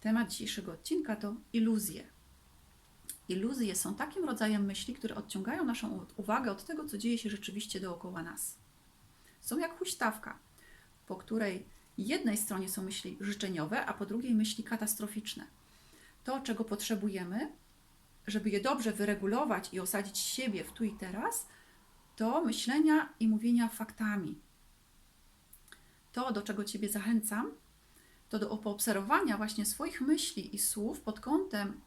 Temat dzisiejszego odcinka to iluzje. Iluzje są takim rodzajem myśli, które odciągają naszą uwagę od tego, co dzieje się rzeczywiście dookoła nas. Są jak huśtawka, po której jednej stronie są myśli życzeniowe, a po drugiej myśli katastroficzne. To, czego potrzebujemy, żeby je dobrze wyregulować i osadzić siebie w tu i teraz, to myślenia i mówienia faktami. To, do czego Ciebie zachęcam, to do poobserwowania właśnie swoich myśli i słów pod kątem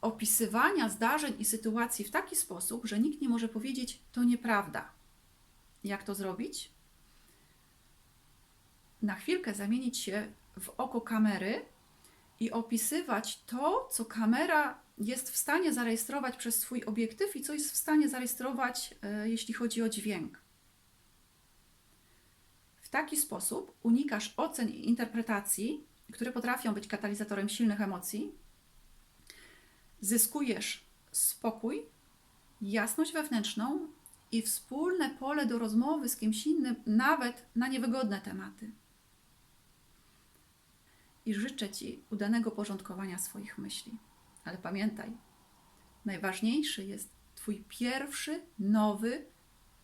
opisywania zdarzeń i sytuacji w taki sposób, że nikt nie może powiedzieć, to nieprawda. Jak to zrobić? Na chwilkę zamienić się w oko kamery i opisywać to, co kamera jest w stanie zarejestrować przez swój obiektyw i co jest w stanie zarejestrować, e, jeśli chodzi o dźwięk. W taki sposób unikasz ocen i interpretacji, które potrafią być katalizatorem silnych emocji. Zyskujesz spokój, jasność wewnętrzną i wspólne pole do rozmowy z kimś innym, nawet na niewygodne tematy. I życzę Ci udanego porządkowania swoich myśli. Ale pamiętaj, najważniejszy jest Twój pierwszy, nowy,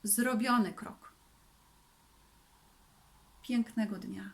zrobiony krok. Pięknego dnia.